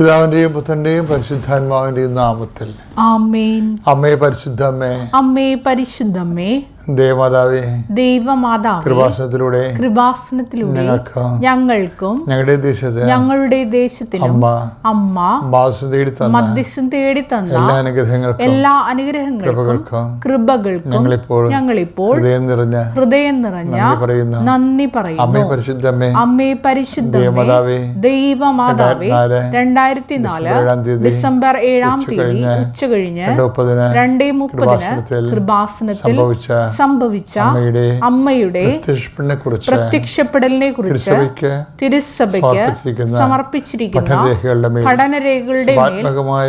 പിതാവിന്റെയും പുത്രന്റെയും പരിശുദ്ധാത്മാവിന്റെയും നാമത്തിൽ. അമ്മേ പരിശുദ്ധമ്മേ അമ്മേ. പരിശുദ്ധമ്മേ ദേവമാതാവേ ദൈവമാതാവേ കൃപാസനത്തിലൂടെ കൃപാസനത്തിലൂടെ ഞങ്ങൾക്ക് ഞങ്ങളുടെ ദേശത്ത് ഞങ്ങളുടെ ദേശത്തിനും അമ്മ അമ്മ മധ്യസ്ഥം തേടി തന്ന എല്ലാ അനുഗ്രഹങ്ങൾക്കും എല്ലാ അനുഗ്രഹങ്ങൾക്കും കൃപകൾക്കും ഞങ്ങളിപ്പോൾ ഞങ്ങളിപ്പോൾ ഹൃദയം നിറഞ്ഞ ഹൃദയം നിറഞ്ഞ നന്ദി പറയുന്നു. അമ്മേ പരിശുദ്ധ പരിശുദ്ധമ്മേ അമ്മേ പരിശുദ്ധ ദേവമാതാവേ ദൈവമാതാവേ രണ്ടായിരത്തി നാല് ഡിസംബർ ഏഴാം തീയതി ഉച്ച കഴിഞ്ഞ് രണ്ട് മുപ്പതിന് കൃപാസനത്തിൽ സംഭവിച്ച സംഭവിച്ച അമ്മയുടെ പ്രത്യക്ഷപ്പെടലിനെ കുറിച്ച് തിരുസഭയ്ക്ക് സമർപ്പിച്ചിരിക്കുന്ന പഠനരേഖകളുടെ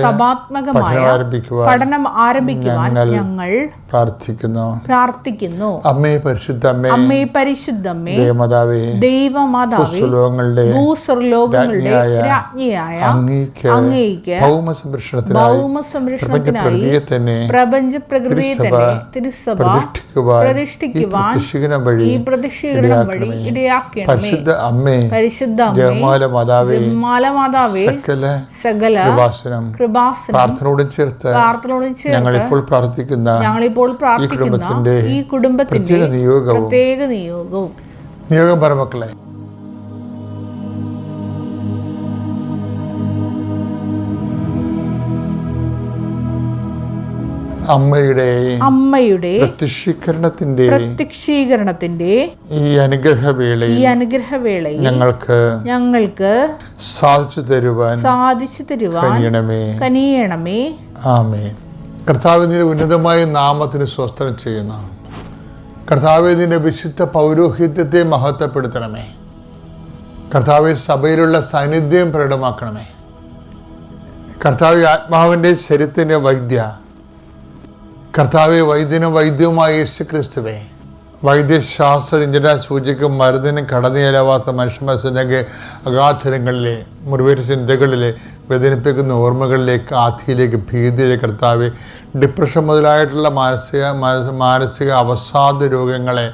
സഭാത്മകമായ പഠനം ആരംഭിക്കുവാൻ ഞങ്ങൾ പ്രാർത്ഥിക്കുന്നു. പ്രാർത്ഥിക്കുന്നു. അമ്മേ പരിശുദ്ധ അമ്മേ പരിശുദ്ധമ്മേ ദേവമാതാവേ ദൈവമാതാവേ ഭൗമസംരക്ഷണത്തിനായി ഭൂസ്വർലോകങ്ങളുടെ രാജ്ഞിയായ രാജ്ഞിയായ അങ്ങേക്ക് അങ്ങേക്ക് ഭൗമ സംരക്ഷണത്തിനായി ഭൗമ സംരക്ഷണത്തിനായി തന്നെ പ്രപഞ്ച പ്രകൃതിയെ തന്നെ തിരുസഭ പ്രതിഷ്ഠിക്കുവാൻ ഈ പ്രതിഷ്ഠിക്കുവാൻ പ്രതിഷ്ഠിക്കണം വഴി ഈ പ്രതിഷ്ഠീകരണം വഴി ഇടയാക്കണമേ. പരിശുദ്ധ അമ്മേ പരിശുദ്ധ ജപമാല മാതാവേ മാലമാതാവേ സകല സകല കൃപാസനം കൃപാസനം പ്രാർത്ഥനയോടും ചേർത്ത് പ്രാർത്ഥനയോടും ചേർത്ത് ഞങ്ങളിപ്പോൾ പ്രാർത്ഥിക്കുന്ന ഞങ്ങളിപ്പോൾ പ്രാർത്ഥിക്കുന്ന കുടുംബത്തിന്റെ ഈ കുടുംബത്തിന്റെ പ്രത്യേക നിയോഗവും പ്രത്യേക നിയോഗവും. നിയോഗം പറമക്കളെ അമ്മയുടെ അമ്മയുടെ പ്രത്യക്ഷീകരണത്തിന്റെ പ്രത്യക്ഷീകരണത്തിന്റെ ഈ അനുഗ്രഹവേളയിൽ ഈ അനുഗ്രഹവേളയിൽ ഞങ്ങൾക്ക് ഞങ്ങൾക്ക് സാധിച്ചു തരുവാൻ സാധിച്ചു തരുവാൻ കനിയണമേ. കനിയണമേ. ആമേ കർത്താവിന്റെ ഉന്നതമായ നാമത്തിന് സ്വസ്ത്രം ചെയ്യുന്നു. കർത്താവിന്റെ വിശുദ്ധ പൗരോഹിത്യത്തെ മഹത്വപ്പെടുത്തണമേ. കർത്താവ് സഭയിലുള്ള സാന്നിധ്യം പ്രകടമാക്കണമേ. കർത്താവ് ആത്മാവിന്റെ ശരീരത്തിന്റെ വൈദ്യ കർത്താവ് വൈദ്യനും വൈദ്യവുമായ യേശു ക്രിസ്തുവേ വൈദ്യശാസ്ത്ര ഇഞ്ചന സൂചിക്കും മരുന്നിനും കടന്നേരാവാത്ത മനുഷ്യ മനസ്സിന്റെ അഗാധരങ്ങളിലെ മുറിവേറ്റ ചിന്തകളിലെ വേദനിപ്പിക്കുന്ന ഓർമ്മകളിലേക്ക് ആധിയിലേക്ക് ഭീതിയിലേക്ക് കർത്താവെ ഡിപ്രഷൻ മുതലായിട്ടുള്ള മാനസിക മാനസിക അവസാദ രോഗങ്ങളെ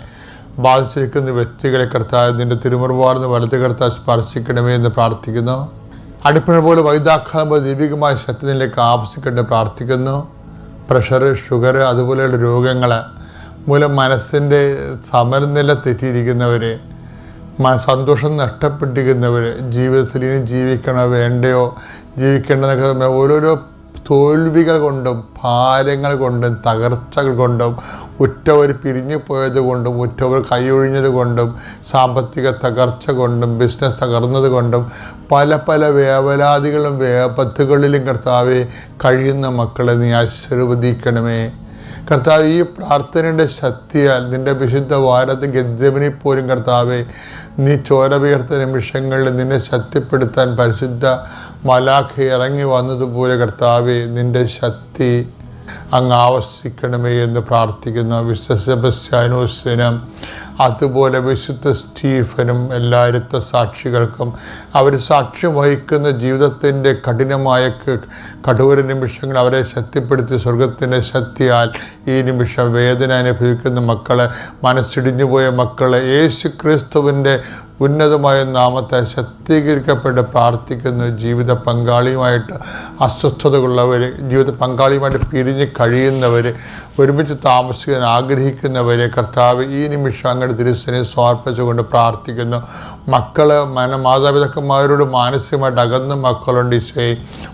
ബാധിച്ചിരിക്കുന്ന വ്യക്തികളെ കർത്താവ് നിന്റെ തിരുമുറുവാർന്ന് വലത് കർത്താവ് സ്പർശിക്കണമേ എന്ന് പ്രാർത്ഥിക്കുന്നു. അടിപ്പഴ പോലെ വൈദ്യാഘാത ദീപികമായ ശക്തിയിലേക്ക് ആവശ്യിക്കട്ടെ പ്രാർത്ഥിക്കുന്നു. പ്രഷർ ഷുഗർ അതുപോലെയുള്ള രോഗങ്ങൾ മൂലം മനസ്സിന്റെ സമരനില തെറ്റിയിരിക്കുന്നവർ സന്തോഷം നഷ്ടപ്പെട്ടിരിക്കുന്നവർ ജീവിതത്തിൽ ഇനി ജീവിക്കണോ വേണ്ടയോ? ജീവിക്കേണ്ടതൊക്കെ ഓരോരോ തോൽവികൾ കൊണ്ടും ഭാരങ്ങൾ കൊണ്ടും തകർച്ചകൾ കൊണ്ടും ഉറ്റവർ പിരിഞ്ഞു പോയത് കൊണ്ടും ഉറ്റവർ കൈയൊഴിഞ്ഞത് കൊണ്ടും സാമ്പത്തിക തകർച്ച കൊണ്ടും ബിസിനസ് തകർന്നത് കൊണ്ടും പല പല വേവലാതികളും വേപത്തുകളിലും കർത്താവെ കഴിയുന്ന മക്കളെ നീ ആശീർവദിക്കണമേ. കർത്താവ് ഈ പ്രാർത്ഥനയുടെ ശക്തിയാൽ നിന്റെ വിശുദ്ധ വാരത്ത് ഗദ്ജമിനെ പോലും കർത്താവെ നീ ചോരവീർത്ത നിമിഷങ്ങളിൽ നിന്നെ ശക്തിപ്പെടുത്താൻ പരിശുദ്ധ മലാഖ ഇറങ്ങി വന്നതുപോലെ കർത്താവെ നിന്റെ ശക്തി അങ്ങ് ആവശ്യിക്കണമേ എന്ന് പ്രാർത്ഥിക്കുന്ന വിശ്വസബസ്യാനോസിനും അതുപോലെ വിശുദ്ധ സ്റ്റീഫനും എല്ലായിരത്ത സാക്ഷികൾക്കും അവർ സാക്ഷ്യം വഹിക്കുന്ന ജീവിതത്തിന്റെ കഠിനമായ കടുവര നിമിഷങ്ങൾ അവരെ ശക്തിപ്പെടുത്തി സ്വർഗത്തിന്റെ ശക്തിയാൽ ഈ നിമിഷം വേദന അനുഭവിക്കുന്ന മക്കളെ മനസ്സിടിഞ്ഞുപോയ മക്കളെ യേശു ക്രിസ്തുവിന്റെ ഉന്നതമായ നാമത്തെ ശക്തീകരിക്കപ്പെട്ട് പ്രാർത്ഥിക്കുന്ന ജീവിത പങ്കാളിയുമായിട്ട് അസ്വസ്ഥതകളുള്ളവർ ജീവിത പങ്കാളിയുമായിട്ട് പിരിഞ്ഞ് കഴിയുന്നവർ ഒരുമിച്ച് താമസിക്കാൻ ആഗ്രഹിക്കുന്നവരെ കർത്താവ് ഈ നിമിഷം അങ്ങയുടെ തിരുസനെ സമർപ്പിച്ചുകൊണ്ട് പ്രാർത്ഥിക്കുന്നു. മക്കൾ മാതാപിതാക്കന്മാരോട് മാനസികമായിട്ട് അകന്ന മക്കളുണ്ട് ഈശോയെ.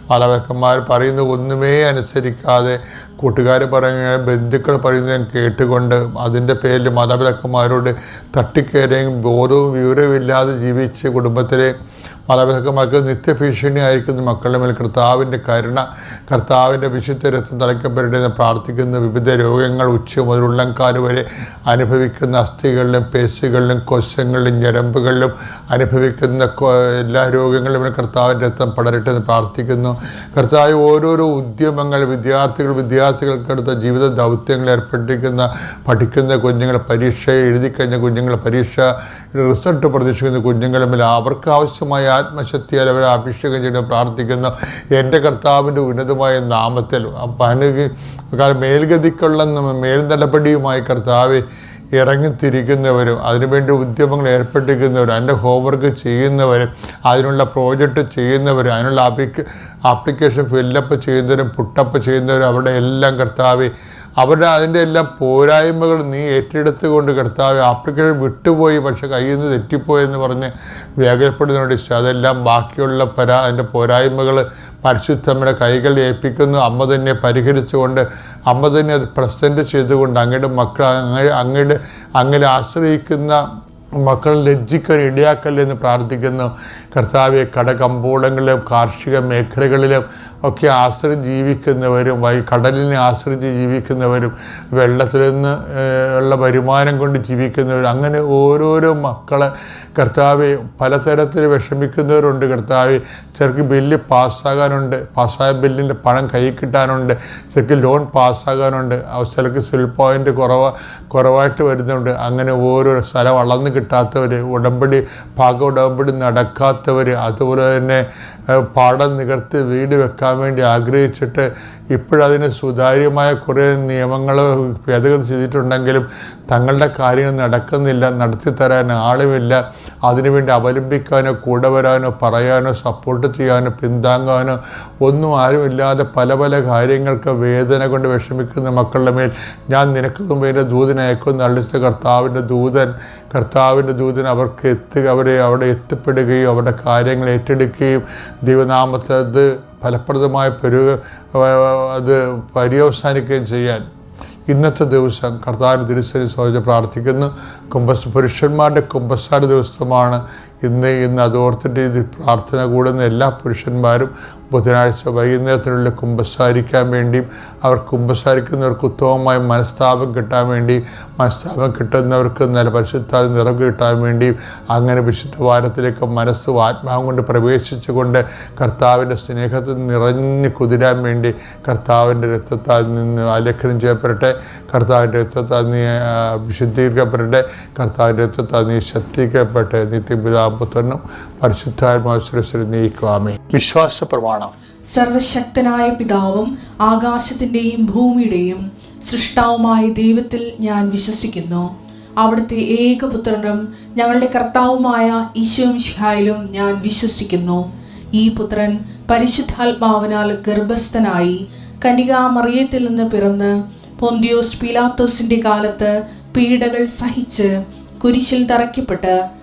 മാതാപിതാക്കന്മാർ പറയുന്ന ഒന്നുമേ അനുസരിക്കാതെ കൂട്ടുകാർ പറയുന്ന ബന്ധുക്കൾ പറയുന്നത് കേട്ടുകൊണ്ട് അതിന്റെ പേരിൽ മാതാപിതാക്കന്മാരോട് തട്ടിക്കയറുകയും ബോധവും വിവരവും ഇല്ലാതെ ജീവിച്ച് കുടുംബത്തിലെ മാതാപിതാക്കന്മാർക്ക് നിത്യഭീഷണി അയക്കുന്ന മക്കളുടെ മേൽ കർത്താവിന്റെ കരുണ കർത്താവിന്റെ വിശുദ്ധ രക്തം തളയ്ക്കപ്പെടട്ടെ എന്ന് പ്രാർത്ഥിക്കുന്ന വിവിധ രോഗങ്ങൾ ഉച്ച മുതൽ ഉള്ളംകാൽ വരെ അനുഭവിക്കുന്ന അസ്ഥികളിലും പേശികളിലും കൊശങ്ങളിലും ഞരമ്പുകളിലും അനുഭവിക്കുന്ന എല്ലാ രോഗങ്ങളിലും കർത്താവിന്റെ രക്തം പടരട്ടെ എന്ന് പ്രാർത്ഥിക്കുന്നു. കർത്താവ് ഓരോരോ ഉദ്യമങ്ങൾ വിദ്യാർത്ഥികൾ വിദ്യാർത്ഥികൾക്കെടുത്ത ജീവിത ദൗത്യങ്ങൾ ഏർപ്പെട്ടിരിക്കുന്ന പഠിക്കുന്ന കുഞ്ഞുങ്ങൾ പരീക്ഷ എഴുതി കഴിഞ്ഞ കുഞ്ഞുങ്ങൾ പരീക്ഷ റിസൾട്ട് പ്രതീക്ഷിക്കുന്ന കുഞ്ഞുങ്ങളുടെ മേൽ അവർക്ക് ആവശ്യമായ ആത്മശക്തിയാൽ അവരെ അഭിഷേകം ചെയ്ത് പ്രാർത്ഥിക്കുന്ന എന്റെ കർത്താവിന്റെ ഉന്നതമായ നാമത്തിൽ പനുകി മേൽഗതിക്കുള്ള മേൽനടപടിയുമായി കർത്താവ് ഇറങ്ങിത്തിരിക്കുന്നവരും അതിനുവേണ്ടി ഉദ്യമങ്ങൾ ഏർപ്പെട്ടിരിക്കുന്നവരും അതിന്റെ ഹോംവർക്ക് ചെയ്യുന്നവരും അതിനുള്ള പ്രോജക്റ്റ് ചെയ്യുന്നവരും അതിനുള്ള ആപ്ലിക്ക ആപ്ലിക്കേഷൻ ഫില്ലപ്പ് ചെയ്യുന്നവരും പുട്ടപ്പ് ചെയ്യുന്നവരും അവിടെ എല്ലാം കർത്താവെ അവരുടെ അതിന്റെ എല്ലാം പോരായ്മകൾ നീ ഏറ്റെടുത്തുകൊണ്ട് കർത്താവ് ആപ്ലിക്കേഷൻ വിട്ടുപോയി പക്ഷെ കയ്യിൽ നിന്ന് തെറ്റിപ്പോയെന്ന് പറഞ്ഞ് വേഗപ്പെടുന്നതിനോട് ഇഷ്ടം അതെല്ലാം ബാക്കിയുള്ള പരാ അതിന്റെ പോരായ്മകൾ പരിശുദ്ധമ്മയുടെ കൈകൾ ഏൽപ്പിക്കുന്നു. അമ്മ തന്നെ പരിഹരിച്ചുകൊണ്ട് അമ്മ തന്നെ അത് പ്രസന്റ് ചെയ്തുകൊണ്ട് അങ്ങയുടെ മക്കൾ അങ്ങ അങ്ങയുടെ അങ്ങനെ ആശ്രയിക്കുന്ന മക്കൾ ലജ്ജിക്കാൻ ഇടയാക്കല്ലെന്ന് പ്രാർത്ഥിക്കുന്നു. കർത്താവെ കടകമ്പോളങ്ങളിലും കാർഷിക മേഖലകളിലും ഒക്കെ ആശ്രയിച്ച് ജീവിക്കുന്നവരും വൈ കടലിനെ ആശ്രയിച്ച് ജീവിക്കുന്നവരും വെള്ളത്തിൽ നിന്ന് ഉള്ള വരുമാനം കൊണ്ട് ജീവിക്കുന്നവരും അങ്ങനെ ഓരോരോ മക്കളെ കർത്താവെ പലതരത്തിൽ വിഷമിക്കുന്നവരുണ്ട് കർത്താവെ. ചിലർക്ക് ബില്ല് പാസ്സാകാനുണ്ട് പാസ്സായ ബില്ലിന്റെ പണം കൈ കിട്ടാനുണ്ട് ചിലർക്ക് ലോൺ പാസ്സാകാനുണ്ട് ചിലക്ക് സിൽ പോയിന്റ് കുറവ് കുറവായിട്ട് വരുന്നുണ്ട്. അങ്ങനെ ഓരോ സ്ഥലം വളർന്ന് കിട്ടാത്തവർ ഉടമ്പടി പാക ഉടമ്പടി നടക്കാത്തവർ അതുപോലെ തന്നെ പാടം നികർത്തി വീട് വെക്കാൻ വേണ്ടി ആഗ്രഹിച്ചിട്ട് ഇപ്പോഴതിന് സുതാര്യമായ കുറേ നിയമങ്ങൾ ഭേദഗതി ചെയ്തിട്ടുണ്ടെങ്കിലും തങ്ങളുടെ കാര്യങ്ങൾ നടക്കുന്നില്ല നടത്തിത്തരാൻ ആളുമില്ല. അതിനുവേണ്ടി അവലംബിക്കാനോ കൂടെ വരാനോ പറയാനോ സപ്പോർട്ട് ചെയ്യാനോ പിന്താങ്ങാനോ ഒന്നും ആരുമില്ലാതെ പല പല കാര്യങ്ങൾക്ക് വേദന കൊണ്ട് വിഷമിക്കുന്ന മക്കളുടെ മേൽ ഞാൻ നിനക്ക് മുമ്പ് എന്റെ ദൂതനയക്കും അള്ളിച്ച കർത്താവിന്റെ ദൂതൻ കർത്താവിന്റെ ദൂതൻ അവർക്ക് എത്തുക അവരെ അവിടെ എത്തിപ്പെടുകയും അവരുടെ കാര്യങ്ങൾ ഏറ്റെടുക്കുകയും ദൈവനാമത്തെ അത് ഫലപ്രദമായ പെരുക അത് പര്യവസാനിക്കുകയും ചെയ്യാൻ ഇന്നത്തെ ദിവസം കർത്താവിന് തിരുസരി സോച പ്രാർത്ഥിക്കുന്നു. കുംഭസ് പുരുഷന്മാരുടെ കുംഭസാര ദിവസമാണ് ഇന്ന് ഇന്ന് അതോർത്തിട്ട് ഇത് പ്രാർത്ഥന കൂടുന്ന എല്ലാ പുരുഷന്മാരും ബുധനാഴ്ച വൈകുന്നേരത്തിനുള്ളിൽ കുംഭസാരിക്കാൻ വേണ്ടിയും അവർ കുംഭസാരിക്കുന്നവർക്ക് ഉത്തമമായ മനസ്താപം കിട്ടാൻ വേണ്ടി മനസ്താപം കിട്ടുന്നവർക്ക് നല്ല പരിശുദ്ധ നിറവ് കിട്ടാൻ വേണ്ടിയും അങ്ങനെ വിശുദ്ധ വാരത്തിലേക്ക് മനസ്സും ആത്മാവും കൊണ്ട് പ്രവേശിച്ചുകൊണ്ട് കർത്താവിന്റെ സ്നേഹത്തിൽ നിറഞ്ഞു കുതിരാൻ വേണ്ടി കർത്താവിന്റെ രക്തത്താൽ നിന്ന് ആലേഖനം ചെയ്യപ്പെടട്ടെ. കർത്താവിന്റെ രക്തത്താൽ നീ വിശുദ്ധീകരിക്കപ്പെടട്ടെ. കർത്താവിന്റെ രക്തത്താൽ നീ ശക്തിക്കപ്പെട്ട് നിത്യപിതാപുത്രനും പരിശുദ്ധാത്മാശ്വരശ്വരി നീക്കുവാമേ വിശ്വാസ പ്രമാണം സർവശക്തനായ പിതാവും ആകാശത്തിന്റെയും ഭൂമിയുടെയും സൃഷ്ടാവുമായ ദൈവത്തിൽ ഞാൻ വിശ്വസിക്കുന്നു. അവിടുത്തെ ഏകപുത്രനും ഞങ്ങളുടെ കർത്താവുമായ ഈശോമിഷിഹായിലും ഞാൻ വിശ്വസിക്കുന്നു. ഈ പുത്രൻ പരിശുദ്ധാത്മാവിനാൽ ഗർഭസ്ഥനായി കനികാമറിയത്തിൽ നിന്ന് പിറന്ന് പൊന്തിയോസ് പിലാത്തോസിന്റെ കാലത്ത് പീഡകൾ സഹിച്ച് കുരിശിൽ തറയ്ക്കപ്പെട്ട്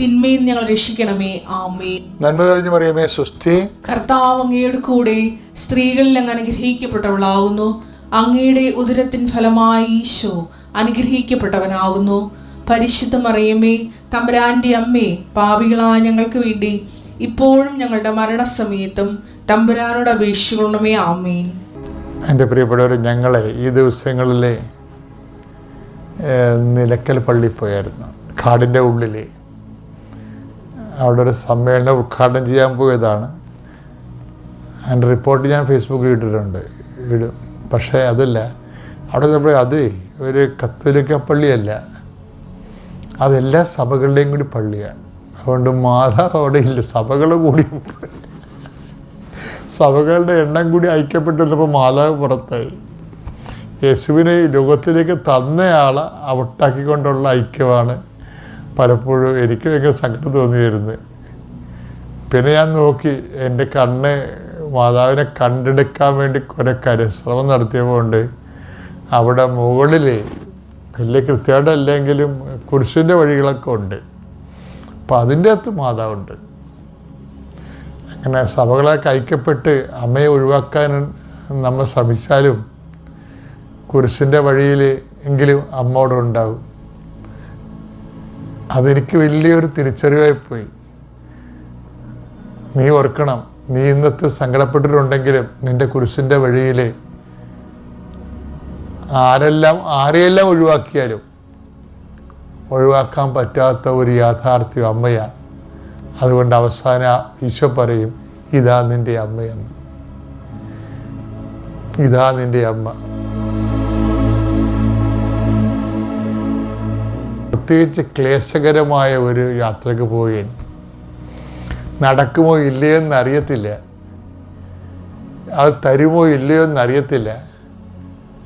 തിന്മയിൽ ഞങ്ങൾ രക്ഷിക്കണമേ. ആമേ നന്മ കഴിഞ്ഞു പറയുമേ സുസ്ഥി കർത്താവ് അങ്ങയുടെ കൂടെ സ്ത്രീകളിൽ അങ്ങ് അനുഗ്രഹിക്കപ്പെട്ടവളാകുന്നു അങ്ങയുടെ ഉദരത്തിൻ ഫലമായി ഈശോ അനുഗ്രഹിക്കപ്പെട്ടവനാകുന്നു പരിശുദ്ധ മറിയമേ തമ്പുരാന്റെ അമ്മേ പാവികളായ ഞങ്ങൾക്ക് വേണ്ടി ഇപ്പോഴും ഞങ്ങളുടെ മരണസമയത്തും തമ്പുരാനോട് അപേക്ഷിക്കണമേ. ആമേൻ. എന്റെ പ്രിയപ്പെട്ടവർ ഞങ്ങളെ ഈ ദിവസങ്ങളിൽ നിലക്കൽ പള്ളി പോയായിരുന്നു. കാടിന്റെ ഉള്ളിൽ അവിടെ ഒരു സമ്മേളനം ഉദ്ഘാടനം ചെയ്യാൻ പോയതാണ്. അതിന്റെ റിപ്പോർട്ട് ഞാൻ ഫേസ്ബുക്കിൽ ഇട്ടിട്ടുണ്ട്. ഇടും പക്ഷേ അതല്ല. അവിടെ നമ്മൾ അത് ഒരു കത്തോലിക്ക പള്ളിയല്ല. അതെല്ലാ സഭകളുടെയും കൂടി പള്ളിയാണ്. അതുകൊണ്ട് മാതാവ് അവിടെ ഇല്ല. സഭകൾ കൂടി സഭകളുടെ എണ്ണം കൂടി ഐക്യപ്പെട്ടിരുന്നപ്പോൾ മാതാവ് പുറത്തായി. യേശുവിനെ ലോകത്തിലേക്ക് തന്നയാളെ അവട്ടാക്കിക്കൊണ്ടുള്ള ഐക്യമാണ്. പലപ്പോഴും എനിക്ക് ഭയങ്കര സങ്കടം തോന്നിയിരുന്നു പിന്നെ ഞാൻ നോക്കി എന്റെ കണ്ണ് മാതാവിനെ കണ്ടെടുക്കാൻ വേണ്ടി കുറെ കരശ്രമം നടത്തിയപ്പോണ്ട് അവിടെ മുകളിൽ വലിയ കൃത്യമായിട്ടല്ലെങ്കിലും കുരിശിന്റെ വഴികളൊക്കെ ഉണ്ട്. അപ്പം അതിന്റെ അകത്ത് മാതാവുണ്ട്. അങ്ങനെ സഭകളെ കൈക്കപ്പെട്ട് അമ്മയെ ഒഴിവാക്കാൻ നമ്മൾ ശ്രമിച്ചാലും കുരിശിന്റെ വഴിയിൽ എങ്കിലും അമ്മ അവിടെ ഉണ്ടാവും. അതെനിക്ക് വലിയൊരു തിരിച്ചറിവായി പോയി നീ ഓർക്കണം നീ ഇന്നത്തെ സങ്കടപ്പെട്ടിട്ടുണ്ടെങ്കിലും നിന്റെ കുരിശിന്റെ വഴിയിൽ ആരെല്ലാം ആരെയെല്ലാം ഒഴിവാക്കിയാലും ഒഴിവാക്കാൻ പറ്റാത്ത ഒരു യാഥാർത്ഥ്യം അമ്മയാണ്. അതുകൊണ്ട് അവസാന ഈശോ പറയും ഇതാ നിന്റെ അമ്മയെന്ന്. ഇതാ നിന്റെ അമ്മ. പ്രത്യേകിച്ച് ക്ലേശകരമായ ഒരു യാത്രയ്ക്ക് പോവുകയും നടക്കുമോ ഇല്ലയോ എന്നറിയത്തില്ല. അവർ തരുമോ ഇല്ലയോ എന്നറിയത്തില്ല.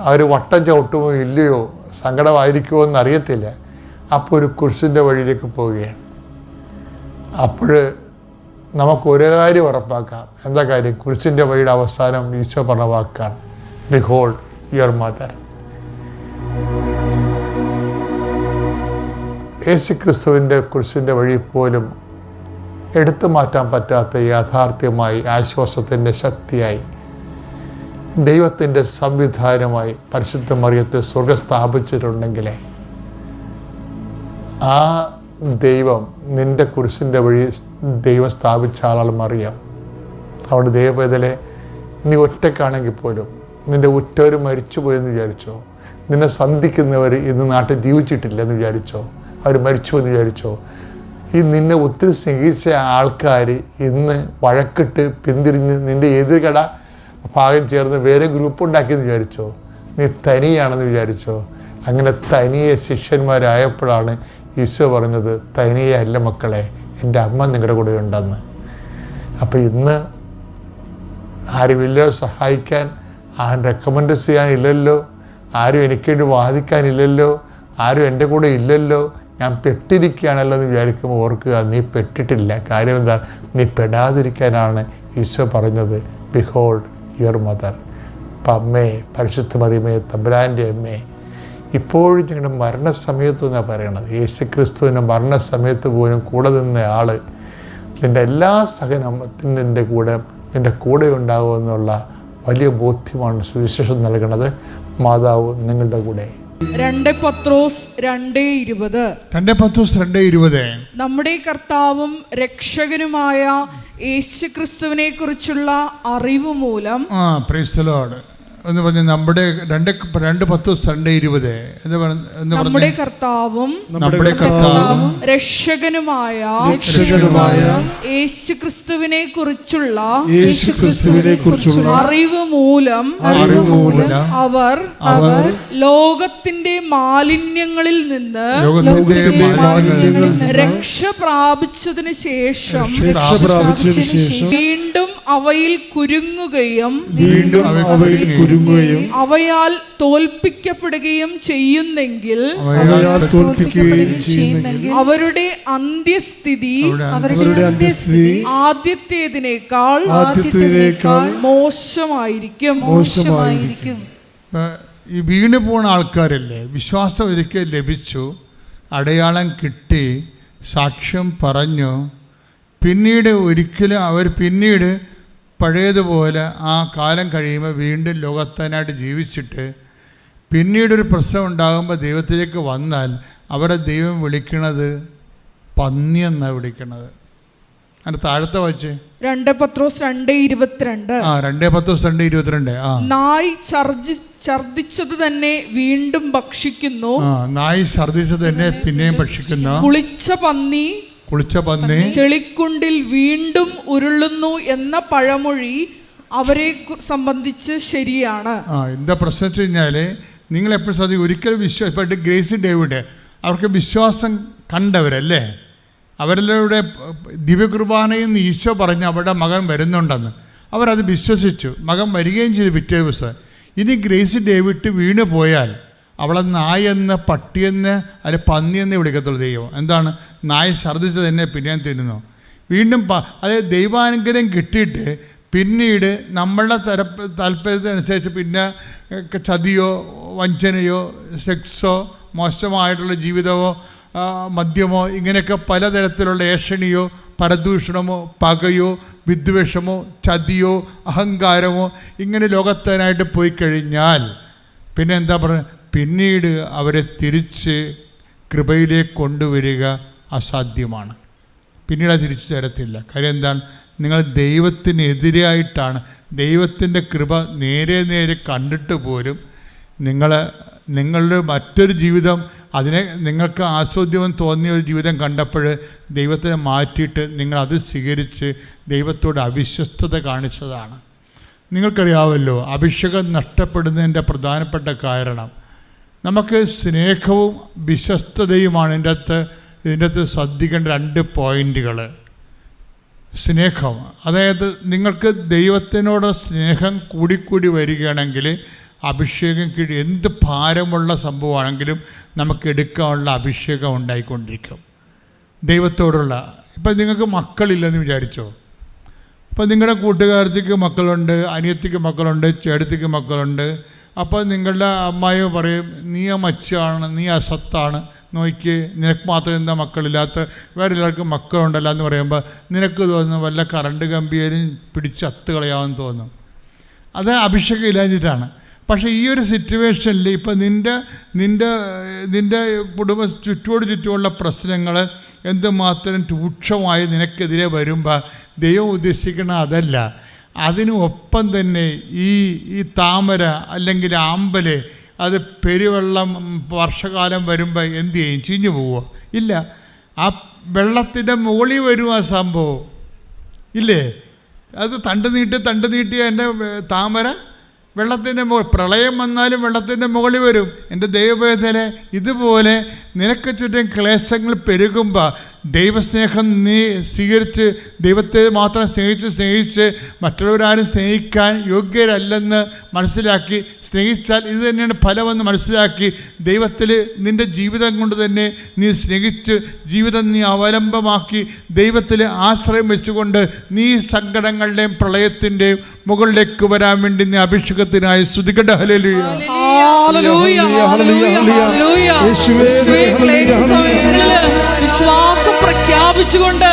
അവർ വട്ടം ചവിട്ടുമോ ഇല്ലയോ സങ്കടമായിരിക്കുമോ എന്നറിയത്തില്ല. അപ്പോൾ ഒരു കുരിശിന്റെ വഴിയിലേക്ക് പോവുകയാണ്. അപ്പോൾ നമുക്ക് ഒരു കാര്യം ഉറപ്പാക്കാം. എന്താ കാര്യം? കുരിശിന്റെ വഴിയുടെ അവസാനം ഈശോ പറഞ്ഞ വാക്കാണ്. ബിഹോൾഡ് യുവർ മദർ യേശു ക്രിസ്തുവിന്റെ കുരിശിന്റെ വഴി പോലും എടുത്തു മാറ്റാൻ പറ്റാത്ത യാഥാർത്ഥ്യമായി ആശ്വാസത്തിന്റെ ശക്തിയായി ദൈവത്തിന്റെ സംവിധാനമായി പരിശുദ്ധ മറിയത്തെ സ്വർഗം സ്ഥാപിച്ചിട്ടുണ്ടെങ്കിലേ ആ ദൈവം നിന്റെ കുരിശിന്റെ വഴി ദൈവം സ്ഥാപിച്ച ആളും അറിയാം. അവിടെ ദൈവവേദലെ നീ ഒറ്റക്കാണെങ്കിൽ പോലും നിന്റെ ഉറ്റവർ മരിച്ചുപോയെന്ന് വിചാരിച്ചോ? നിന്നെ സന്ധിക്കുന്നവർ ഇന്ന് നാട്ടിൽ ജീവിച്ചിട്ടില്ല എന്ന് വിചാരിച്ചോ? അവർ മരിച്ചു എന്ന് വിചാരിച്ചോ? ഈ നിന്നെ ഒത്തിരി സ്നേഹിച്ച ആൾക്കാർ ഇന്ന് വഴക്കിട്ട് പിന്തിരിഞ്ഞ് നിന്റെ എതിർകട ഭാഗം ചേർന്ന് വേറെ ഗ്രൂപ്പ് ഉണ്ടാക്കിയെന്ന് വിചാരിച്ചോ? നീ തനിയാണെന്ന് വിചാരിച്ചോ? അങ്ങനെ തനിയെ ശിഷ്യന്മാരായപ്പോഴാണ് ഈശോ പറഞ്ഞത് തനിയെ അല്ല മക്കളെ എന്റെ അമ്മ നിങ്ങളുടെ കൂടെ ഉണ്ടെന്ന്. അപ്പോൾ ഇന്ന് ആരുമില്ലോ സഹായിക്കാൻ ആരും റെക്കമെൻഡ് ചെയ്യാനില്ലല്ലോ ആരും എനിക്ക് വേണ്ടി വാദിക്കാനില്ലല്ലോ ആരും എന്റെ കൂടെ ഇല്ലല്ലോ? ഞാൻ പെട്ടിരിക്കുകയാണല്ലോ എന്ന് വിചാരിക്കുമ്പോൾ ഓർക്കുക നീ പെട്ടിട്ടില്ല. കാര്യം എന്താ? നീ പെടാതിരിക്കാനാണ് ഈശോ പറഞ്ഞത്. ബിഹോൾഡ് യുവർ മദർ അപ്പം അമ്മേ പരിശുദ്ധ മറിയമേ തബ്രാന്റെ അമ്മേ ഇപ്പോഴും ഞങ്ങളുടെ മരണസമയത്ത് എന്നാണ് പറയണത്? യേശു ക്രിസ്തുവിന്റെ മരണസമയത്ത് പോലും കൂടെ നിന്ന ആൾ നിന്റെ എല്ലാ സഹനത്തിനും നിന്റെ കൂടെ നിന്റെ കൂടെ ഉണ്ടാകുമെന്നുള്ള വലിയ ബോധ്യമാണ് സുവിശേഷം നൽകുന്നത് മാതാവ് നിങ്ങളുടെ കൂടെ. രണ്ട് പത്രോസ് രണ്ട് ഇരുപത്. രണ്ട് പത്ത് ദിവസം രണ്ട് ഇരുപത്. നമ്മുടെ കർത്താവും രക്ഷകനുമായ യേശു ക്രിസ്തുവിനെ കുറിച്ചുള്ള അറിവ് മൂലം ആ പ്രൈസ്തലോട് എന്ന് പറഞ്ഞ നമ്മുടെ രണ്ട് രണ്ട് പത്ത് ദിവസം രണ്ട് ഇരുപത് നമ്മുടെ കർത്താവും നമ്മുടെ കർത്താവും രക്ഷകനുമായ രക്ഷകനുമായ യേശു ക്രിസ്തുവിനെ കുറിച്ചുള്ള യേശു ക്രിസ്തുവിനെ കുറിച്ചുള്ള അറിവ് മൂലം അറിവ് മൂലം അവർ അവർ ലോകത്തിന്റെ മാലിന്യങ്ങളിൽ നിന്ന് ലോകത്തിന്റെ മാലിന്യങ്ങളിൽ നിന്ന് രക്ഷ പ്രാപിച്ചതിന് ശേഷം രക്ഷ പ്രാപിച്ചതിനു ശേഷം വീണ്ടും അവയിൽ കുരുങ്ങുകയും വീണ്ടും അവയിൽ കുരുങ്ങുകയും അവയാൽ തോൽപ്പിക്കപ്പെടുകയും ചെയ്യുന്നെങ്കിൽ അവയാൽ തോൽപ്പിക്കുകയും ചെയ്യുന്നെങ്കിൽ അവരുടെ അന്ത്യസ്ഥിതി അവരുടെ അന്ത്യസ്ഥിതി ആദ്യത്തേതിനേക്കാൾ ആദ്യത്തേതിനേക്കാൾ മോശമായിരിക്കും. മോശമായിരിക്കും. ഈ വീണ് പോണ ആൾക്കാരല്ലേ വിശ്വാസം ഒരിക്കൽ ലഭിച്ചു അടയാളം കിട്ടി സാക്ഷ്യം പറഞ്ഞു പിന്നീട് ഒരിക്കലും അവർ പിന്നീട് പഴയതുപോലെ ആ കാലം കഴിയുമ്പോൾ വീണ്ടും ലോകത്തനായിട്ട് ജീവിച്ചിട്ട് പിന്നീടൊരു പ്രശ്നം ഉണ്ടാകുമ്പോൾ ദൈവത്തിലേക്ക് വന്നാൽ അവരെ ദൈവം വിളിക്കണത് പന്നി എന്നാണ് വിളിക്കണത്. അതിന്റെ താഴത്തെ വച്ച്. രണ്ട് പത്രോസ് രണ്ട് ഇരുപത്തിരണ്ട്. ആ രണ്ടേ പത്രോസ് രണ്ട് ഇരുപത്തിരണ്ട്. ആ. നായ് ഛർജി ഛർദിച്ചത് തന്നെ വീണ്ടും ഭക്ഷിക്കുന്നു. നായി ഛർദ്ദിച്ചത് തന്നെ പിന്നെയും ഭക്ഷിക്കുന്നു. കുളിച്ച പന്നി കുളിച്ച പന്നി. ചെളിക്കുണ്ടിൽ വീണ്ടും ഉരുളുന്നു എന്ന പഴമൊഴി അവരെ സംബന്ധിച്ച് ശരിയാണ്. ആ എന്താ പ്രശ്നം വെച്ച് കഴിഞ്ഞാൽ നിങ്ങൾ എപ്പോഴും ശ്രദ്ധിക്കും ഒരിക്കലും വിശ്വാസം ഇപ്പം ഗ്രേസി ഡേവിഡ് അവർക്ക് വിശ്വാസം കണ്ടവരല്ലേ? അവരിലൂടെ ദിവ്യകുർബാനയിൽ ഈശോ പറഞ്ഞ് അവരുടെ മകൻ വരുന്നുണ്ടെന്ന്. അവരത് വിശ്വസിച്ചു. മകൻ വരികയും ചെയ്തു പിറ്റേ ദിവസം. ഇനി ഗ്രേസ് ഡേവിഡ് വീണ് പോയാൽ അവളെ നായെന്ന് പട്ടിയെന്ന് അല്ലെ പന്നിയെന്ന് വിളിക്കത്തുള്ളൂ ദൈവം. എന്താണ്? നായ ഛർദ്ദിച്ചത് തന്നെ പിന്നെയും തിന്നുന്നു. വീണ്ടും പ അതായത് ദൈവാനുഗ്രഹം കിട്ടിയിട്ട് പിന്നീട് നമ്മളുടെ തര താല്പര്യത്തിനനുസരിച്ച് പിന്നെ ചതിയോ വഞ്ചനയോ സെക്സോ മോശമായിട്ടുള്ള ജീവിതമോ മദ്യമോ ഇങ്ങനെയൊക്കെ പലതരത്തിലുള്ള ഏഷണിയോ പരദൂഷണമോ പകയോ വിദ്വേഷമോ ചതിയോ അഹങ്കാരമോ ഇങ്ങനെ ലോകത്തനായിട്ട് പോയി കഴിഞ്ഞാൽ പിന്നെ എന്താ പറയുക? പിന്നീട് അവരെ തിരിച്ച് കൃപയിലേക്ക് കൊണ്ടുവരിക അസാധ്യമാണ്. പിന്നീട് അത് തിരിച്ചു തരത്തില്ല. കാര്യം എന്താണ്? നിങ്ങൾ ദൈവത്തിനെതിരായിട്ടാണ് ദൈവത്തിന്റെ കൃപ നേരെ നേരെ കണ്ടിട്ട് പോലും നിങ്ങൾ നിങ്ങളുടെ മറ്റൊരു ജീവിതം അതിനെ നിങ്ങൾക്ക് ആസ്വാദ്യമെന്ന് തോന്നിയ ഒരു ജീവിതം കണ്ടപ്പോൾ ദൈവത്തെ മാറ്റിയിട്ട് നിങ്ങൾ അത് സ്വീകരിച്ച് ദൈവത്തോട് അവിശ്വസ്തത കാണിച്ചതാണ്. നിങ്ങൾക്കറിയാമല്ലോ അഭിഷേകം നഷ്ടപ്പെടുന്നതിന്റെ പ്രധാനപ്പെട്ട കാരണം നമുക്ക് സ്നേഹവും വിശ്വസ്തതയുമാണ് ഇതിന്റെ അകത്ത്. ഇതിന്റെ അകത്ത് ശ്രദ്ധിക്കേണ്ട രണ്ട് പോയിന്റുകൾ സ്നേഹം. അതായത് നിങ്ങൾക്ക് ദൈവത്തിനോട് സ്നേഹം കൂടിക്കൂടി വരികയാണെങ്കിൽ അഭിഷേകം കീഴ് എന്ത് ഭാരമുള്ള സംഭവമാണെങ്കിലും നമുക്ക് എടുക്കാനുള്ള അഭിഷേകം ഉണ്ടായിക്കൊണ്ടിരിക്കും. ദൈവത്തോടുള്ള. ഇപ്പം നിങ്ങൾക്ക് മക്കളില്ലെന്ന് വിചാരിച്ചോ? അപ്പോൾ നിങ്ങളുടെ കൂട്ടുകാരത്തേക്ക് മക്കളുണ്ട് അനിയത്തിക്ക് മക്കളുണ്ട് ചേട്ടത്തിക്ക് മക്കളുണ്ട്. അപ്പോൾ നിങ്ങളുടെ അമ്മായി പറയും നീ മച്ചാണ് നീ അസത്താണ്. നോക്കി നിനക്ക് മാത്രം എന്താ മക്കളില്ലാത്ത? വേറെ എല്ലാവർക്കും മക്കളുണ്ടല്ല എന്ന് പറയുമ്പോൾ നിനക്ക് തോന്നുന്നു വല്ല കറണ്ട് കമ്പിയേലും പിടിച്ച് അത്ത് കളയാമെന്ന് തോന്നും അത് അഭിഷേകം ഇല്ലാഞ്ഞിട്ടാണ്. പക്ഷേ ഈ ഒരു സിറ്റുവേഷനിൽ ഇപ്പം നിന്റെ നിന്റെ നിന്റെ കുടുംബ ചുറ്റോട് ചുറ്റുമുള്ള പ്രശ്നങ്ങൾ എന്തുമാത്രം രൂക്ഷമായി നിനക്കെതിരെ വരുമ്പോൾ ദൈവം ഉദ്ദേശിക്കുന്ന അതല്ല. അതിനു ഒപ്പം തന്നെ ഈ ഈ താമര അല്ലെങ്കിൽ ആമ്പൽ അത് പെരുവെള്ളം വർഷകാലം വരുമ്പോൾ എന്ത് ചെയ്യും? ചീഞ്ഞു പോവുക. ഇല്ല. ആ വെള്ളത്തിന്റെ മുകളിൽ വരും ആ സംഭവം. ഇല്ലേ? അത് തണ്ട് നീട്ടി തണ്ട് നീട്ടി എന്റെ താമര വെള്ളത്തിന്റെ മുകൾ പ്രളയം വന്നാലും വെള്ളത്തിന്റെ മുകളിൽ വരും. എന്റെ ദൈവഭേദന ഇതുപോലെ നിനക്ക് ചുറ്റും ക്ലേശങ്ങൾ പെരുകുമ്പോൾ ദൈവസ്നേഹം നീ സ്വീകരിച്ച് ദൈവത്തെ മാത്രം സ്നേഹിച്ച് സ്നേഹിച്ച് മറ്റുള്ളവരാരും സ്നേഹിക്കാൻ യോഗ്യരല്ലെന്ന് മനസ്സിലാക്കി സ്നേഹിച്ചാൽ ഇത് തന്നെയാണ് ഫലമെന്ന് മനസ്സിലാക്കി ദൈവത്തിൽ നിന്റെ ജീവിതം കൊണ്ട് തന്നെ നീ സ്നേഹിച്ച് ജീവിതം നീ അവലംബമാക്കി ദൈവത്തിൽ ആശ്രയം വെച്ചുകൊണ്ട് നീ സങ്കടങ്ങളുടെയും പ്രളയത്തിന്റെയും മുകളിലേക്ക് വരാൻ വേണ്ടി നീ അഭിഷേകത്തിനായി സ്തുതിക്കട്ടെ. ഹല്ലേലൂയ. Hallelujah, hallelujah, hallelujah. യേശുവേ, യേശുവേ, ഹല്ലേലൂയ, വിശ്വാസം പ്രഖ്യാപിച്ചുകൊണ്ട്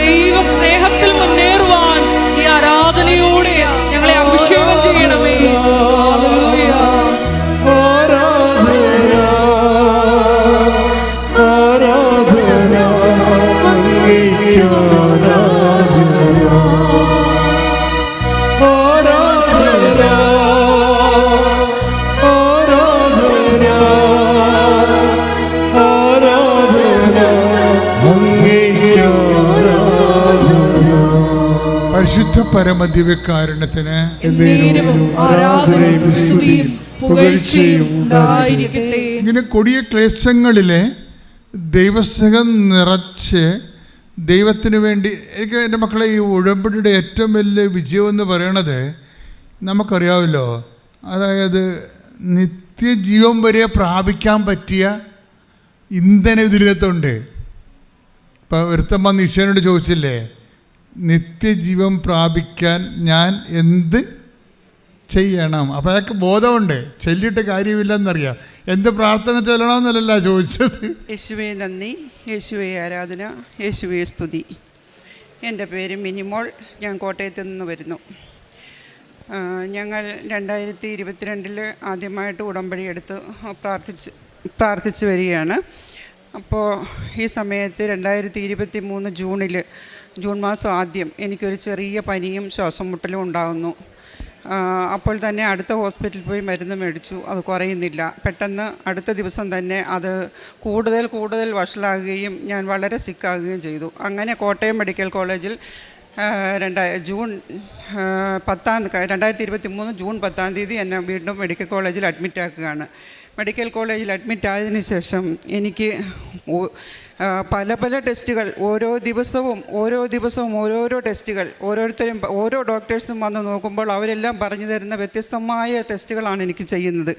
ദൈവ സ്നേഹത്തിൽ മുന്നേറുവാൻ ഈ ആരാധനയോടെ ഞങ്ങളെ അഭിഷേകം ചെയ്യണമേ. പുകഴ്ചയും ഇങ്ങനെ കൊടിയ ക്ലേശങ്ങളിലെ ദൈവസ്നേഹം നിറച്ച് ദൈവത്തിന് വേണ്ടി എനിക്ക് എന്റെ മക്കളെ ഈ ഉഴമ്പടിയുടെ ഏറ്റവും വലിയ വിജയം എന്ന് പറയണത് നമുക്കറിയാമല്ലോ. അതായത് നിത്യജീവൻ വരെ പ്രാപിക്കാൻ പറ്റിയ ഇന്ധനം ഇതിനകത്തുണ്ട്. ഇപ്പം ഒരുത്തൻ വന്ന് ഈശ്വരനോട് ചോദിച്ചില്ലേ നിത്യജീവൻ പ്രാപിക്കാൻ ഞാൻ എന്ത് ചെയ്യണം? അപ്പം അയാൾക്ക് ബോധമുണ്ട്. ചൊല്ലിയിട്ട് കാര്യമില്ലെന്നറിയാം. എന്ത് പ്രാർത്ഥന ചൊല്ലണമെന്നല്ല ചോദിച്ചത്. യേശുവേ നന്ദി. യേശുവേ ആരാധന. യേശുവേ സ്തുതി. എന്റെ പേര് മിനിമോൾ. ഞാൻ കോട്ടയത്ത് നിന്ന് വരുന്നു. ഞങ്ങൾ രണ്ടായിരത്തി ഇരുപത്തിരണ്ടിൽ ആദ്യമായിട്ട് ഉടമ്പടി എടുത്ത് പ്രാർത്ഥിച്ച് പ്രാർത്ഥിച്ചു വരികയാണ്. അപ്പോൾ ഈ സമയത്ത് രണ്ടായിരത്തി ഇരുപത്തി മൂന്ന് ജൂണിൽ ജൂൺ മാസം ആദ്യം എനിക്കൊരു ചെറിയ പനിയും ശ്വാസം മുട്ടലും ഉണ്ടാകുന്നു അപ്പോൾ തന്നെ അടുത്ത ഹോസ്പിറ്റലിൽ പോയി മരുന്ന് മേടിച്ചു. അത് കുറയുന്നില്ല. പെട്ടെന്ന് അടുത്ത ദിവസം തന്നെ അത് കൂടുതൽ കൂടുതൽ വഷളാകുകയും ഞാൻ വളരെ സിക്കാകുകയും ചെയ്തു. അങ്ങനെ കോട്ടയം മെഡിക്കൽ കോളേജിൽ രണ്ടായി ജൂൺ പത്താം രണ്ടായിരത്തി ഇരുപത്തി മൂന്ന് ജൂൺ പത്താം തീയതി എന്നെ വീണ്ടും മെഡിക്കൽ കോളേജിൽ അഡ്മിറ്റ് ആക്കുകയാണ് മെഡിക്കൽ കോളേജിൽ അഡ്മിറ്റ് ആയതിനു ശേഷം എനിക്ക് പല പല ടെസ്റ്റുകൾ ഓരോ ദിവസവും ഓരോ ദിവസവും ഓരോരോ ടെസ്റ്റുകൾ ഓരോരുത്തരും ഓരോ ഡോക്ടേഴ്സും വന്ന് നോക്കുമ്പോൾ അവരെല്ലാം പറഞ്ഞു തരുന്ന വ്യത്യസ്തമായ ടെസ്റ്റുകളാണ് എനിക്ക് ചെയ്യുന്നത്.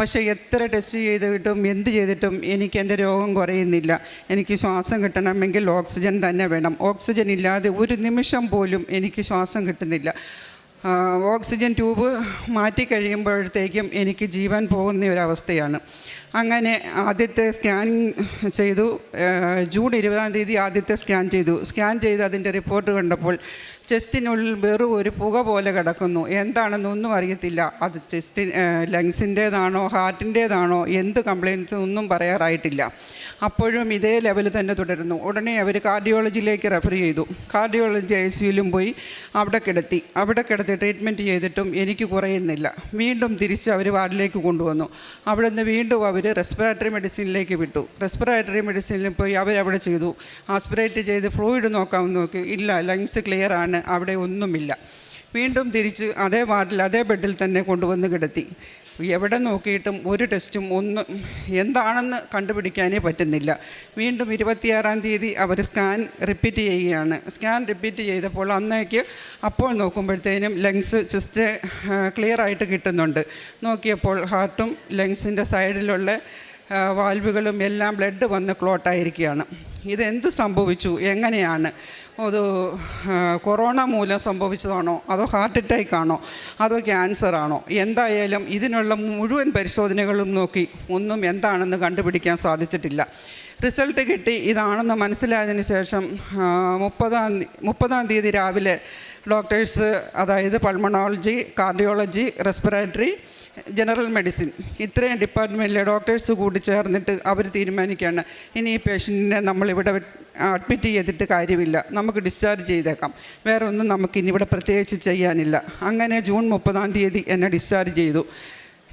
പക്ഷേ എത്ര ടെസ്റ്റ് ചെയ്തിട്ടും എന്ത് ചെയ്തിട്ടും എനിക്ക് എന്റെ രോഗം കുറയുന്നില്ല. എനിക്ക് ശ്വാസം കിട്ടണമെങ്കിൽ ഓക്സിജൻ തന്നെ വേണം. ഓക്സിജൻ ഇല്ലാതെ ഒരു നിമിഷം പോലും എനിക്ക് ശ്വാസം കിട്ടുന്നില്ല. ഓക്സിജൻ ട്യൂബ് മാറ്റി കഴിയുമ്പോഴത്തേക്കും എനിക്ക് ജീവൻ പോകുന്ന ഒരവസ്ഥയാണ് അങ്ങനെ ആദ്യത്തെ സ്കാൻ ചെയ്തു. ജൂൺ ഇരുപതാം തീയതി ആദ്യത്തെ സ്കാൻ ചെയ്തു. സ്കാൻ ചെയ്ത് അതിന്റെ റിപ്പോർട്ട് കണ്ടപ്പോൾ ചെസ്റ്റിനുള്ളിൽ വെറും ഒരു പുക പോലെ കിടക്കുന്നു. എന്താണെന്നൊന്നും അറിയത്തില്ല. അത് ചെസ്റ്റ് ലങ്സിന്റേതാണോ ഹാർട്ടിന്റേതാണോ എന്ത് കംപ്ലയിൻസ് ഒന്നും പറയാറായിട്ടില്ല. അപ്പോഴും ഇതേ ലെവൽ തന്നെ തുടരുന്നു. ഉടനെ അവർ കാർഡിയോളജിയിലേക്ക് റെഫർ ചെയ്തു. കാർഡിയോളജി ഐ സിയിലും പോയി അവിടെ കിടത്തി. അവിടെ കിടത്തി ട്രീറ്റ്മെന്റ് ചെയ്തിട്ടും എനിക്ക് കുറയുന്നില്ല. വീണ്ടും തിരിച്ച് അവർ വാർഡിലേക്ക് കൊണ്ടുവന്നു. അവിടെ നിന്ന് വീണ്ടും അവർ റെസ്പിറേറ്ററി മെഡിസിനിലേക്ക് വിട്ടു. റെസ്പിറേറ്ററി മെഡിസിനിൽ പോയി അവരവിടെ ചെയ്തു. ആസ്പിറേറ്റ് ചെയ്ത് ഫ്ലൂയിഡ് നോക്കാമെന്ന് നോക്കി. ഇല്ല ലങ്സ് ക്ലിയർ ആണ്. അവിടെ ഒന്നുമില്ല. വീണ്ടും തിരിച്ച് അതേ വാർഡിൽ അതേ ബെഡിൽ തന്നെ കൊണ്ടുവന്ന് കിടത്തി. എവിടെ നോക്കിയിട്ടും ഒരു ടെസ്റ്റും ഒന്നും എന്താണെന്ന് കണ്ടുപിടിക്കാനേ പറ്റുന്നില്ല. വീണ്ടും ഇരുപത്തിയാറാം തീയതി അവർ സ്കാൻ റിപ്പീറ്റ് ചെയ്യുകയാണ്. സ്കാൻ റിപ്പീറ്റ് ചെയ്തപ്പോൾ അന്നേക്ക് അപ്പോൾ നോക്കുമ്പോഴത്തേനും ലങ്സ് ചെസ്റ്റ് ക്ലിയർ ആയിട്ട് കിട്ടുന്നുണ്ട്. നോക്കിയപ്പോൾ ഹാർട്ടും ലങ്സിന്റെ സൈഡിലുള്ള വാൽവുകളും എല്ലാം ബ്ലഡ് വന്ന് ക്ലോട്ടായിരിക്കുകയാണ്. ഇതെന്ത് സംഭവിച്ചു? എങ്ങനെയാണ്? അത് കൊറോണ മൂലം സംഭവിച്ചതാണോ? അതോ ഹാർട്ട് അറ്റാക്ക് ആണോ അതോ ക്യാൻസർ ആണോ എന്തായാലും ഇതിനുള്ള മുഴുവൻ പരിശോധനകളും നോക്കി ഒന്നും എന്താണെന്ന് കണ്ടുപിടിക്കാൻ സാധിച്ചിട്ടില്ല. റിസൾട്ട് കിട്ടി ഇതാണെന്ന് മനസ്സിലായതിന് ശേഷം മുപ്പതാം മുപ്പതാം തീയതി രാവിലെ ഡോക്ടേഴ്സ് അതായത് pulmonology cardiology respiratory general medicine ഇത്രയും ഡിപ്പാർട്ട്മെന്റിലെ ഡോക്ടേഴ്സ് കൂടി ചേർന്നിട്ട് അവർ തീരുമാനിക്കുകയാണ്. ഇനി ഈ പേഷ്യന്റിനെ നമ്മളിവിടെ അഡ്മിറ്റ് ചെയ്തിട്ട് കാര്യമില്ല. നമുക്ക് ഡിസ്ചാർജ് ചെയ്തേക്കാം. വേറെ ഒന്നും നമുക്ക് ഇനി ഇവിടെ പ്രത്യേകിച്ച് ചെയ്യാനില്ല. അങ്ങനെ ജൂൺ മുപ്പതാം തീയതി എന്നെ ഡിസ്ചാർജ് ചെയ്തു.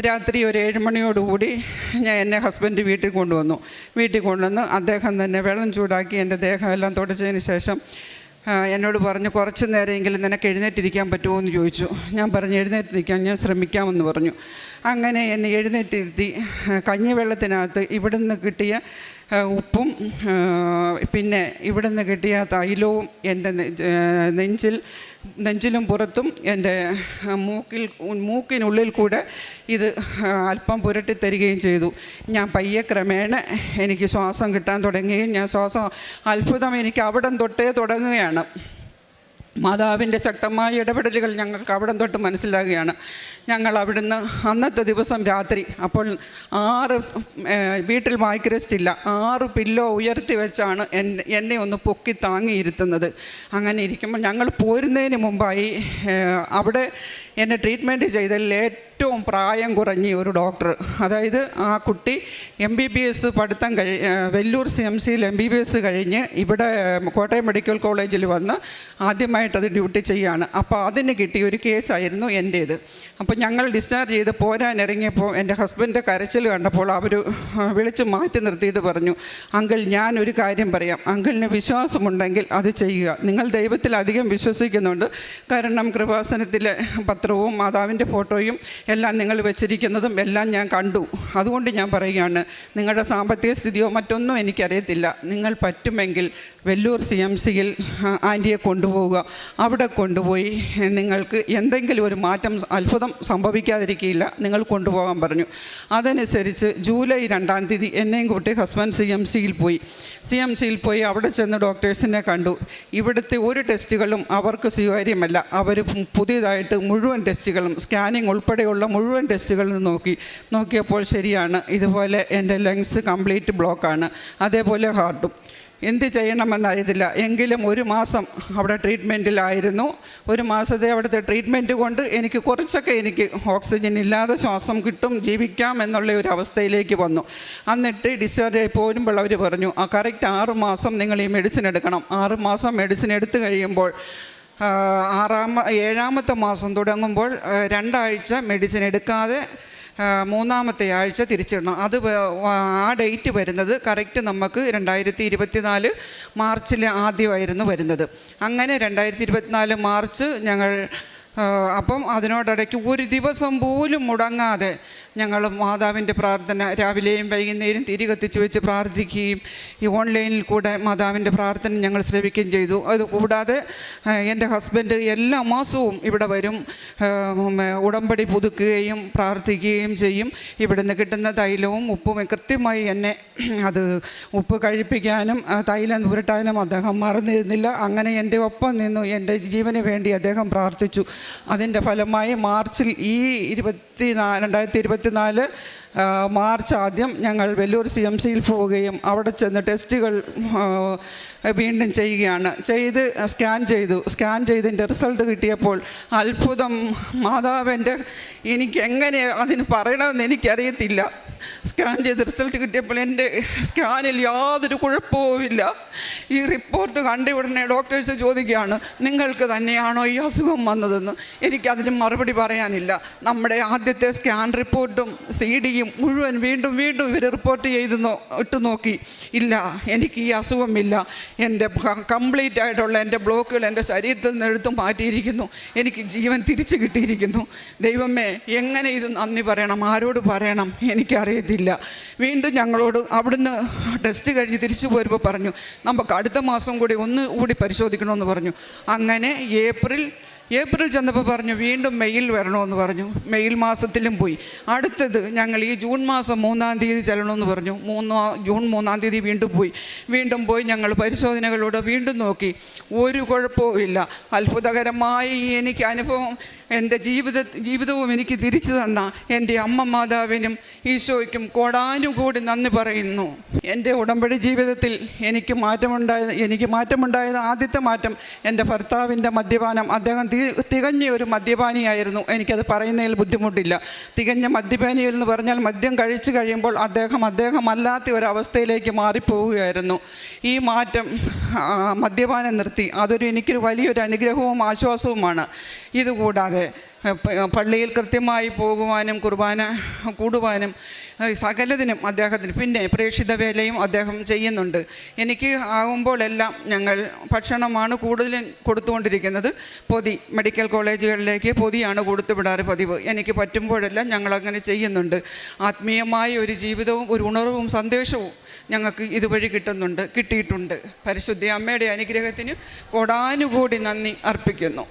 രാത്രി ഒരു ഏഴ് മണിയോടുകൂടി ഞാൻ എന്നെ ഹസ്ബൻഡ് വീട്ടിൽ കൊണ്ടുവന്നു. വീട്ടിൽ കൊണ്ടുവന്ന് അദ്ദേഹം തന്നെ വെള്ളം ചൂടാക്കി എന്റെ ദേഹമെല്ലാം തുടച്ചതിന് ശേഷം എന്നോട് പറഞ്ഞു കുറച്ച് നേരമെങ്കിലും നിനക്ക് എഴുന്നേറ്റിരിക്കാൻ പറ്റുമോ? എന്ന് ചോദിച്ചു. ഞാൻ പറഞ്ഞു എഴുന്നേറ്റ് നിൽക്കാൻ ഞാൻ ശ്രമിക്കാമെന്ന് പറഞ്ഞു. അങ്ങനെ എന്നെ എഴുന്നേറ്റിരുത്തി. കഞ്ഞിവെള്ളത്തിനകത്ത് ഇവിടുന്ന് കിട്ടിയ ഉപ്പും പിന്നെ ഇവിടെ നിന്ന് കിട്ടിയ തൈലവും എന്റെ നെഞ്ചിൽ നെഞ്ചിലും പുറത്തും എന്റെ മൂക്കിൽ മൂക്കിനുള്ളിൽ കൂടെ ഇത് അല്പം പുരട്ടി തരികയും ചെയ്തു. ഞാൻ പയ്യെ ക്രമേണ എനിക്ക് ശ്വാസം കിട്ടാൻ തുടങ്ങുകയും ഞാൻ ശ്വാസം അത്ഭുതം എനിക്ക് അവിടം തൊട്ടേ തുടങ്ങുകയാണ്. മാതാവിന്റെ ശക്തമായ ഇടപെടലുകൾ ഞങ്ങൾക്ക് അവിടം തൊട്ട് മനസ്സിലാകുകയാണ്. ഞങ്ങൾ അവിടുന്ന് അന്നത്തെ ദിവസം രാത്രി അപ്പോൾ ആറ് വീട്ടിൽ മായ്ക്ക് ഇല്ല. ആറ് പില്ലോ ഉയർത്തി വെച്ചാണ് എന്നെ ഒന്ന് പൊക്കി താങ്ങിയിരുത്തുന്നത്. അങ്ങനെ ഇരിക്കുമ്പോൾ ഞങ്ങൾ പോരുന്നതിന് മുമ്പായി അവിടെ എന്നെ ട്രീറ്റ്മെന്റ് ചെയ്തതിൽ ഏറ്റവും പ്രായം കുറഞ്ഞ ഒരു ഡോക്ടർ അതായത് ആ കുട്ടി എം ബി ബി എസ് പഠിത്തം കഴി വെല്ലൂർ സി എം സിയിൽ എം ബി ബി എസ് കഴിഞ്ഞ് ഇവിടെ കോട്ടയം മെഡിക്കൽ കോളേജിൽ വന്ന് ആദ്യമായിട്ട് അത് ഡ്യൂട്ടി ചെയ്യുകയാണ് അപ്പോൾ അതിന് കിട്ടിയ ഒരു കേസായിരുന്നു എന്റേത്. അപ്പോൾ ഞങ്ങൾ ഡിസ്ചാർജ് ചെയ്ത് പോരാൻ ഇറങ്ങിയപ്പോൾ എന്റെ ഹസ്ബൻഡ് കരച്ചിൽ കണ്ടപ്പോൾ അവർ വിളിച്ച് മാറ്റി നിർത്തിയിട്ട് പറഞ്ഞു അങ്കിൾ ഞാൻ ഒരു കാര്യം പറയാം. അങ്കിളിന് വിശ്വാസമുണ്ടെങ്കിൽ അത് ചെയ്യുക. നിങ്ങൾ ദൈവത്തിൽ അധികം വിശ്വസിക്കുന്നുണ്ട്. കാരണം കൃപാസനത്തിലെ പത്രവും മാതാവിന്റെ ഫോട്ടോയും എല്ലാം നിങ്ങൾ വെച്ചിരിക്കുന്നതും എല്ലാം ഞാൻ കണ്ടു. അതുകൊണ്ട് ഞാൻ പറയുകയാണ് നിങ്ങളുടെ സാമ്പത്തിക സ്ഥിതിയോ മറ്റൊന്നും എനിക്കറിയത്തില്ല. നിങ്ങൾ പറ്റുമെങ്കിൽ വെല്ലൂർ സി എം സിയിൽ ആന്റിയെ കൊണ്ടുപോവുക. അവിടെ കൊണ്ടുപോയി നിങ്ങൾക്ക് എന്തെങ്കിലും ഒരു മാറ്റം അത്ഭുതം സംഭവിക്കാതിരിക്കില്ല നിങ്ങൾ കൊണ്ടുപോകാൻ പറഞ്ഞു. അതനുസരിച്ച് ജൂലൈ രണ്ടാം തീയതി എന്നെയും കൂട്ടി ഹസ്ബൻഡ് സി എം സിയിൽ പോയി. സി എം സിയിൽ പോയി അവിടെ ചെന്ന് ഡോക്ടേഴ്സിനെ കണ്ടു. ഇവിടുത്തെ ഒരു ടെസ്റ്റുകളും അവർക്ക് സ്വീകാര്യമല്ല. അവർ പുതിയതായിട്ട് മുഴുവൻ ടെസ്റ്റുകളും സ്കാനിങ് ഉൾപ്പെടെയുള്ള മുഴുവൻ ടെസ്റ്റുകളും നോക്കി. നോക്കിയപ്പോൾ ശരിയാണ്. ഇതുപോലെ എന്റെ ലങ്സ് കംപ്ലീറ്റ് ബ്ലോക്കാണ്. അതേപോലെ ഹാർട്ടും. എന്ത് ചെയ്യണമെന്നറിയത്തില്ല. എങ്കിലും ഒരു മാസം അവിടെ ട്രീറ്റ്മെന്റിലായിരുന്നു. ഒരു മാസത്തെ അവിടുത്തെ ട്രീറ്റ്മെന്റ് കൊണ്ട് എനിക്ക് കുറച്ചൊക്കെ എനിക്ക് ഓക്സിജൻ ഇല്ലാതെ ശ്വാസം കിട്ടും ജീവിക്കാം എന്നുള്ള ഒരു അവസ്ഥയിലേക്ക് വന്നു. എന്നിട്ട് ഡിസ്ചാർജ് ആയി പോരുമ്പോൾ അവർ പറഞ്ഞു ആ കറക്റ്റ് ആറ് മാസം നിങ്ങൾ ഈ മെഡിസിൻ എടുക്കണം. ആറ് മാസം മെഡിസിൻ എടുത്തു കഴിയുമ്പോൾ ആ, ആറാമ ഏഴാമത്തെ മാസം തുടങ്ങുമ്പോൾ രണ്ടാഴ്ച മെഡിസിൻ എടുക്കാതെ മൂന്നാമത്തെ ആഴ്ച തിരിച്ചിടണം. അത് ആ ഡേറ്റ് വരുന്നത് കറക്റ്റ് നമുക്ക് രണ്ടായിരത്തി ഇരുപത്തിനാല് മാർച്ചിൽ ആദ്യമായിരുന്നു വരുന്നത്. അങ്ങനെ രണ്ടായിരത്തി ഇരുപത്തിനാല് മാർച്ച് ഞങ്ങൾ അപ്പം അതിനോടിടയ്ക്ക് ഒരു ദിവസം പോലും മുടങ്ങാതെ ഞങ്ങൾ മാതാവിന്റെ പ്രാർത്ഥന രാവിലെയും വൈകുന്നേരം തിരി കത്തിച്ച് വെച്ച് പ്രാർത്ഥിക്കുകയും ഈ ഓൺലൈനിൽ കൂടെ മാതാവിന്റെ പ്രാർത്ഥന ഞങ്ങൾ ശ്രമിക്കുകയും ചെയ്തു. അതുകൂടാതെ എന്റെ ഹസ്ബൻഡ് എല്ലാ മാസവും ഇവിടെ വരും. ഉടമ്പടി പുതുക്കുകയും പ്രാർത്ഥിക്കുകയും ചെയ്യും. ഇവിടുന്ന് കിട്ടുന്ന തൈലവും ഉപ്പും കൃത്യമായി എന്നെ അത് ഉപ്പ് കഴിപ്പിക്കാനും തൈലം പുരട്ടാനും അദ്ദേഹം മറന്നിരുന്നില്ല. അങ്ങനെ എന്റെ ഒപ്പം നിന്നു എന്റെ ജീവന് വേണ്ടി അദ്ദേഹം പ്രാർത്ഥിച്ചു. അതിന്റെ ഫലമായി മാർച്ചിൽ ഈ ഇരുപത്തി നാ രണ്ടായിരത്തി ഇരുപത്തിനാല് മാർച്ച് ആദ്യം ഞങ്ങൾ വെല്ലൂർ സി എം സിയിൽ പോവുകയും അവിടെ ചെന്ന് ടെസ്റ്റുകൾ വീണ്ടും ചെയ്യുകയാണ്. ചെയ്ത് സ്കാൻ ചെയ്തു. സ്കാൻ ചെയ്തതിന്റെ റിസൾട്ട് കിട്ടിയപ്പോൾ അത്ഭുതം. മാതാവിന്റെ എനിക്ക് എങ്ങനെ അതിന് പറയണമെന്ന് എനിക്കറിയത്തില്ല. സ്കാൻ ചെയ്ത് റിസൾട്ട് കിട്ടിയപ്പോൾ എന്റെ സ്കാനിൽ യാതൊരു കുഴപ്പവുമില്ല. ഈ റിപ്പോർട്ട് കണ്ട ഉടനെ ഡോക്ടേഴ്സ് ചോദിക്കുകയാണ് നിങ്ങൾക്ക് തന്നെയാണോ ഈ അസുഖം വന്നതെന്ന്? എനിക്കതിന് മറുപടി പറയാനില്ല. നമ്മുടെ ആദ്യത്തെ സ്കാൻ റിപ്പോർട്ടും സി ഡിയും മുഴുവൻ വീണ്ടും വീണ്ടും ഇവർ റിപ്പോർട്ട് ചെയ്ത് നോ ഇട്ട് നോക്കി. ഇല്ല എനിക്ക് ഈ അസുഖമില്ല. എന്റെ കംപ്ലീറ്റ് ആയിട്ടുള്ള എന്റെ ബ്ലോക്കുകൾ എന്റെ ശരീരത്തിൽ നിന്ന് എടുത്തു മാറ്റിയിരിക്കുന്നു. എനിക്ക് ജീവൻ തിരിച്ചു കിട്ടിയിരിക്കുന്നു. ദൈവമേ എങ്ങനെ ഇത് നന്ദി പറയണം? ആരോട് പറയണം? എനിക്കറിയത്തില്ല. വീണ്ടും ഞങ്ങളോട് അവിടുന്ന് ടെസ്റ്റ് കഴിഞ്ഞ് തിരിച്ചു പോരുമ്പോൾ പറഞ്ഞു നമുക്ക് അടുത്ത മാസം കൂടി ഒന്ന് കൂടി പരിശോധിക്കണമെന്ന് പറഞ്ഞു. അങ്ങനെ ഏപ്രിൽ ഏപ്രിൽ ചെന്നപ്പോൾ പറഞ്ഞു വീണ്ടും മെയിൽ വരണമെന്ന് പറഞ്ഞു. മെയിൽ മാസത്തിലും പോയി. അടുത്തത് ഞങ്ങൾ ഈ ജൂൺ മാസം മൂന്നാം തീയതി ചെല്ലണമെന്ന് പറഞ്ഞു. മൂന്ന് ജൂൺ മൂന്നാം തീയതി വീണ്ടും പോയി. വീണ്ടും പോയി ഞങ്ങൾ പരിശോധനകളിലൂടെ വീണ്ടും നോക്കി. ഒരു കുഴപ്പവും ഇല്ല. അത്ഭുതകരമായി എനിക്ക് അനുഭവം എന്റെ ജീവിത ജീവിതവും എനിക്ക് തിരിച്ചു തന്ന എന്റെ അമ്മ മാതാവിനും ഈശോയ്ക്കും കോടാനുകൂടി നന്ദി പറയുന്നു. എന്റെ ഉടമ്പടി ജീവിതത്തിൽ എനിക്ക് മാറ്റമുണ്ടായത് എനിക്ക് മാറ്റമുണ്ടായത് ആദ്യത്തെ മാറ്റം എന്റെ ഭർത്താവിന്റെ മദ്യപാനം. അദ്ദേഹം തികഞ്ഞ ഒരു മദ്യപാനിയായിരുന്നു. എനിക്കത് പറയുന്നതിൽ ബുദ്ധിമുട്ടില്ല. തികഞ്ഞ മദ്യപാനിയിൽ എന്ന് പറഞ്ഞാൽ മദ്യം കഴിച്ചു കഴിയുമ്പോൾ അദ്ദേഹം അദ്ദേഹം അല്ലാത്ത ഒരവസ്ഥയിലേക്ക് മാറിപ്പോവുകയായിരുന്നു. ഈ മാറ്റം മദ്യപാനം നിർത്തി. അതൊരു എനിക്കൊരു വലിയൊരു അനുഗ്രഹവും ആശ്വാസവുമാണ്. ഇതുകൂടാതെ പള്ളിയിൽ കൃത്യമായി പോകുവാനും കുർബാന കൂടുവാനും സകലതിനും അദ്ദേഹത്തിന് പിന്നെ പ്രേക്ഷിത വേലയും അദ്ദേഹം ചെയ്യുന്നുണ്ട്. എനിക്ക് ആകുമ്പോഴെല്ലാം ഞങ്ങൾ ഭക്ഷണമാണ് കൂടുതലും കൊടുത്തുകൊണ്ടിരിക്കുന്നത്. പൊതി മെഡിക്കൽ കോളേജുകളിലേക്ക് പൊതിയാണ് കൊടുത്തുവിടാറ് പതിവ്. എനിക്ക് പറ്റുമ്പോഴെല്ലാം ഞങ്ങളങ്ങനെ ചെയ്യുന്നുണ്ട്. ആത്മീയമായ ഒരു ജീവിതവും ഒരു ഉണർവും സന്ദേശവും ഞങ്ങൾക്ക് ഇതുവഴി കിട്ടുന്നുണ്ട് കിട്ടിയിട്ടുണ്ട്. പരിശുദ്ധി അമ്മയുടെ അനുഗ്രഹത്തിന് കൊടാനുകൂടി നന്ദി അർപ്പിക്കുന്നു.